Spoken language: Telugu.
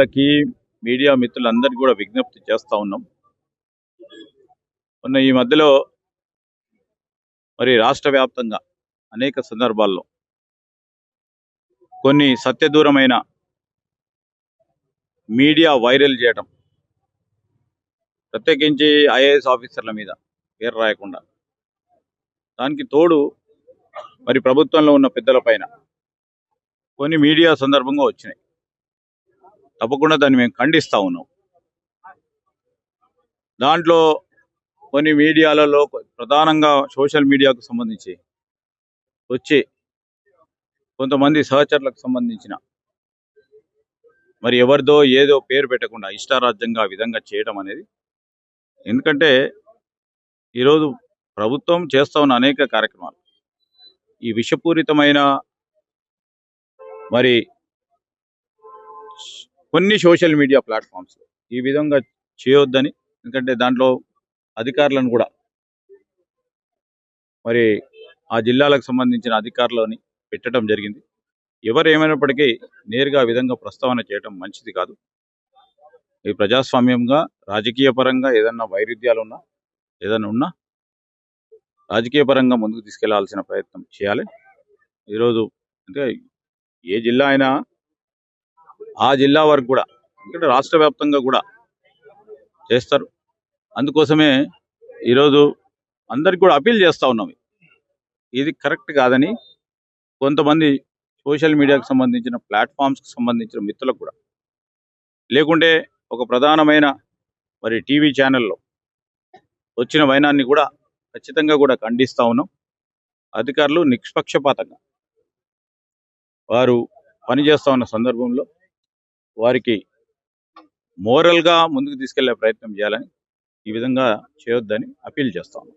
జర్నలిస్టులకి మీడియా మిత్రులందరికీ కూడా విజ్ఞప్తి చేస్తూ ఉన్నాం. మొన్న ఈ మధ్యలో మరి రాష్ట్ర వ్యాప్తంగా అనేక సందర్భాల్లో కొన్ని సత్యదూరమైన మీడియా వైరల్ చేయటం ప్రత్యేకించి ఐఏఎస్ ఆఫీసర్ల మీద పేరు రాయకుండా దానికి తోడు మరి ప్రభుత్వంలో ఉన్న పెద్దల పైన కొన్ని మీడియా సందర్భంగా వచ్చినాయి. తప్పకుండా దాన్ని మేము ఖండిస్తూ ఉన్నాం. దాంట్లో కొన్ని మీడియాలలో ప్రధానంగా సోషల్ మీడియాకు సంబంధించి వచ్చి కొంతమంది సహచరులకు సంబంధించిన మరి ఎవరిదో ఏదో పేరు పెట్టకుండా ఇష్టారాజ్యంగా విధంగా చేయడం అనేది ఎందుకంటే ఈరోజు ప్రభుత్వం చేస్తూ ఉన్న అనేక కార్యక్రమాలు. ఈ విషపూరితమైన మరి కొన్ని సోషల్ మీడియా ప్లాట్ఫామ్స్ ఈ విధంగా చేయొద్దని ఎందుకంటే దాంట్లో అధికారులను కూడా మరి ఆ జిల్లాలకు సంబంధించిన అధికారులని పెట్టడం జరిగింది. ఎవరు ఏమైనప్పటికీ నేరుగా విధంగా ప్రస్తావన చేయడం మంచిది కాదు. ఈ ప్రజాస్వామ్యంగా రాజకీయ పరంగా ఏదన్నా వైరుధ్యాలు ఉన్నా ఏదైనా ఉన్నా రాజకీయ పరంగా ముందుకు తీసుకెళ్ళాల్సిన ప్రయత్నం చేయాలి. ఈరోజు అంటే ఏ జిల్లా అయినా ఆ జిల్లా వరకు కూడా ఎందుకంటే రాష్ట్ర వ్యాప్తంగా కూడా చేస్తారు. అందుకోసమే ఈరోజు అందరికి కూడా అపీల్ చేస్తా ఉన్నాం. ఇది కరెక్ట్ కాదని కొంతమంది సోషల్ మీడియాకు సంబంధించిన ప్లాట్ఫామ్స్కి సంబంధించిన మిత్రులకు కూడా. లేకుంటే ఒక ప్రధానమైన మరి టీవీ ఛానల్లో వచ్చిన వైనాన్ని కూడా ఖచ్చితంగా కూడా ఖండిస్తూ ఉన్నాం. అధికారులు నిష్పక్షపాతంగా వారు పనిచేస్తూ ఉన్న సందర్భంలో వారికి మోరల్గా ముందుకు తీసుకెళ్ళే ప్రయత్నం చేయాలని ఈ విధంగా చేయొద్దని అపీల్ చేస్తాను.